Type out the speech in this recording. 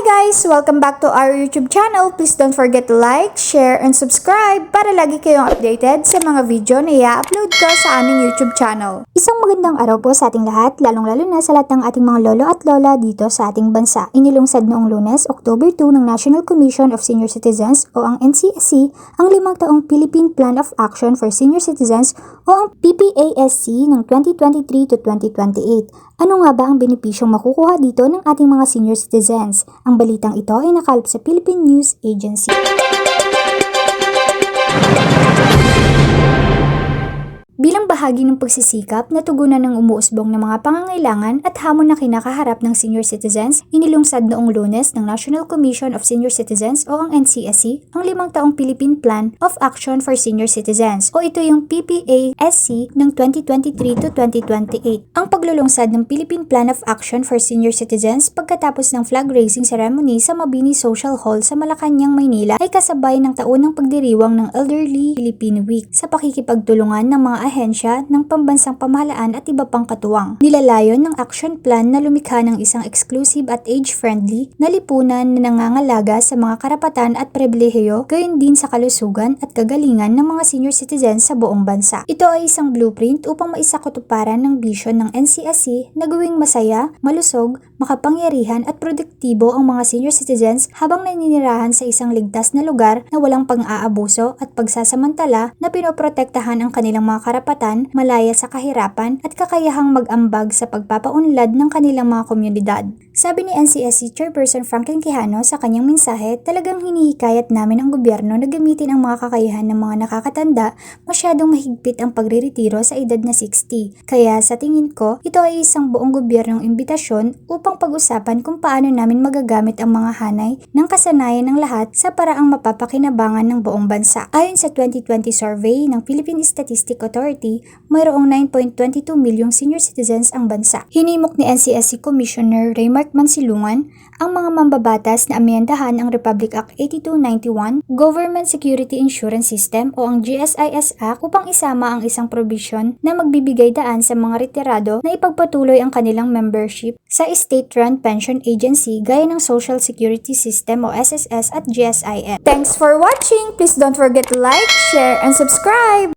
guys! Welcome back to our YouTube channel. Please don't forget to like, share, and subscribe para lagi kayong updated sa mga video na i-upload ko sa aming YouTube channel. Isang magandang araw po sa ating lahat, lalong-lalo na sa lahat ng ating mga lolo at lola dito sa ating bansa. Inilungsad noong lunes, October 2 ng National Commission of Senior Citizens o ang NCSC ang limang taong Philippine Plan of Action for Senior Citizens o ang PPASC ng 2023 to 2028. Ano nga ba ang benepisyong makukuha dito ng ating mga senior citizens? Ang balitang ito ay nakalap sa Philippine News Agency. Bahagi ng pagsisikap na tugunan ng umuusbong ng mga pangangailangan at hamon na kinakaharap ng senior citizens, inilungsad noong lunes ng National Commission of Senior Citizens o ang NCSC ang limang taong Philippine Plan of Action for Senior Citizens o ito yung PPASC ng 2023 to 2028. Ang paglulunsad ng Philippine Plan of Action for Senior Citizens pagkatapos ng flag raising ceremony sa Mabini Social Hall sa Malacanang, Maynila ay kasabay ng taunang pagdiriwang ng Elderly Filipino Week sa pakikipagtulungan ng mga ahensya ng pambansang pamahalaan at iba pang katuwang. Nilalayon ng action plan na lumikha ng isang exclusive at age-friendly na lipunan na nangangalaga sa mga karapatan at pribilehiyo gayon din sa kalusugan at kagalingan ng mga senior citizens sa buong bansa. Ito ay isang blueprint upang maisakatuparan ng vision ng NCSC na gawing masaya, malusog, makapangyarihan at produktibo ang mga senior citizens habang naninirahan sa isang ligtas na lugar na walang pang-aabuso at pagsasamantala na pinoprotektahan ang kanilang mga karapatan, malaya sa kahirapan at kakayahang mag-ambag sa pagpapaunlad ng kanilang mga komunidad. Sabi ni NCSC Chairperson Franklin Quijano sa kanyang mensahe, talagang hinihikayat namin ang gobyerno na gamitin ang mga kakayahan ng mga nakakatanda masyadong mahigpit ang pagriretiro sa edad na 60. Kaya sa tingin ko, ito ay isang buong gobyernong imbitasyon upang pag-usapan kung paano namin magagamit ang mga hanay ng kasanayan ng lahat sa paraang mapapakinabangan ng buong bansa. Ayon sa 2020 survey ng Philippine Statistic Authority, mayroong 9.22 milyong senior citizens ang bansa. Hinimok ni NCSC Commissioner Raymark Mansilungan ang mga mambabatas na amyendahan ang Republic Act 8291, Government Security Insurance System o ang GSIS Act upang isama ang isang provision na magbibigay daan sa mga retirado na ipagpatuloy ang kanilang membership sa state-run pension agency gaya ng Social Security System o SSS at GSIS. Thanks for watching! Please don't forget to like, share, and subscribe!